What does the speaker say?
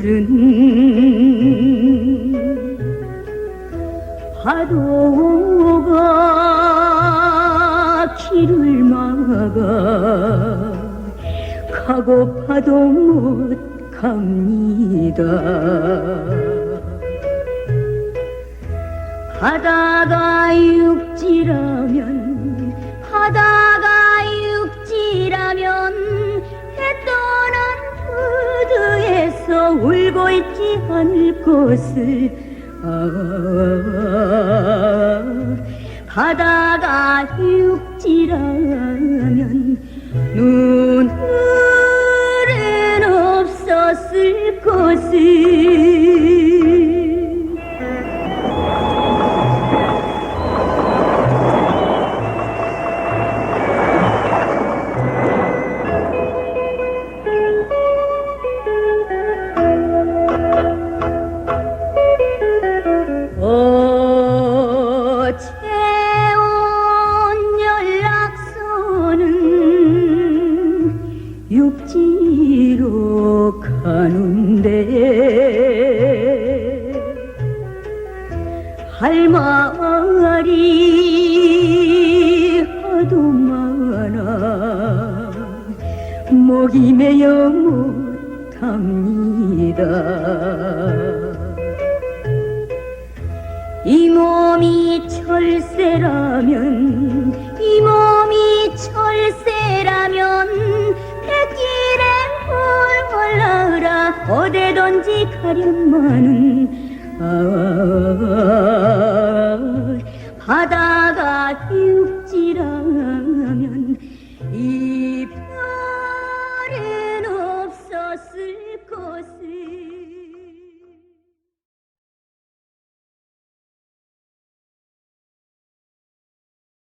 서울은 파도가 길을 막아 가고 파도 못 갑니다. 바다가 육지라면 있지 않을 것을. 아 바다가 육지라면 눈물은 없었을 것을 가는데 할 말이 하도 많아. 목이 메여 못합니다. 이 몸이 철새라면 어디든지 가련만은 어, 바다